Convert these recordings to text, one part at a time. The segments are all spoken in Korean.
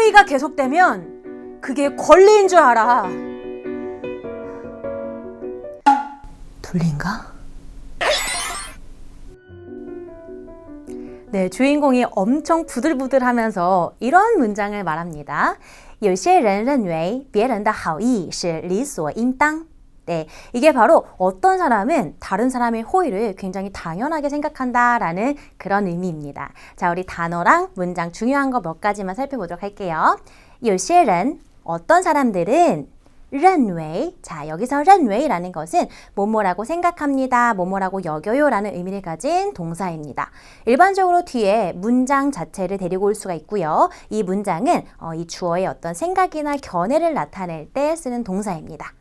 호의가 계속되면 그게 권리인 줄 알아. 둘린가? 네, 주인공이 엄청 부들부들하면서 이런 문장을 말합니다. 有些人认为别人的好意是理所应当. 네, 이게 바로 어떤 사람은 다른 사람의 호의를 굉장히 당연하게 생각한다라는 그런 의미입니다. 자, 우리 단어랑 문장 중요한 거 몇 가지만 살펴보도록 할게요. 有些人 어떤 사람들은 认为 자, 여기서 认为라는 것은 뭐뭐라고 생각합니다. 뭐뭐라고 여겨요 라는 의미를 가진 동사입니다. 일반적으로 뒤에 문장 자체를 데리고 올 수가 있고요. 이 문장은 어, 이 주어의 어떤 생각이나 견해를 나타낼 때 쓰는 동사입니다.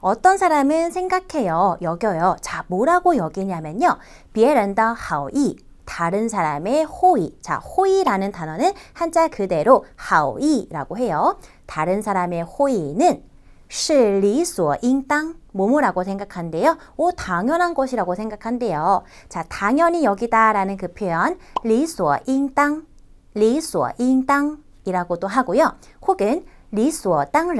어떤 사람은 생각해요, 여겨요. 자, 뭐라고 여기냐면요. 别人的好意 다른 사람의 호의. 자, 호의라는 단어는 한자 그대로 好意라고 해요. 다른 사람의 호의는 是理所应当 뭐뭐라고 생각한대요? 오, 당연한 것이라고 생각한대요. 자, 당연히 여기다라는 그 표현 理所应当,理所应当 이라고도 하고요. 혹은 理所当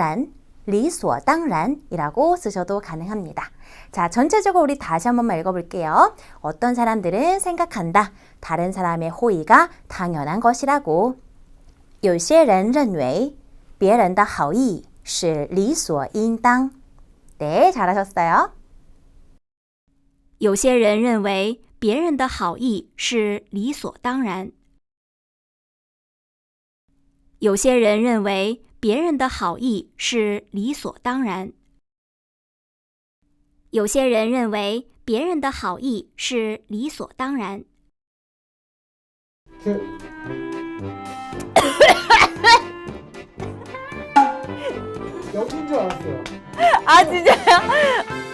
然,理所当然 이라고 쓰셔도 가능합니다. 자, 전체적으로 우리 다시 한 번만 읽어볼게요. 어떤 사람들은 생각한다. 다른 사람의 호의가 당연한 것이라고. 有些人认为别人的好意是理所应当. 네, 잘하셨어요. 有些人认为别人的好意是理所当然。 有些人认为别人的好意是理所当然。有些人认为别人的好意是理所当然。是。啊，真的呀。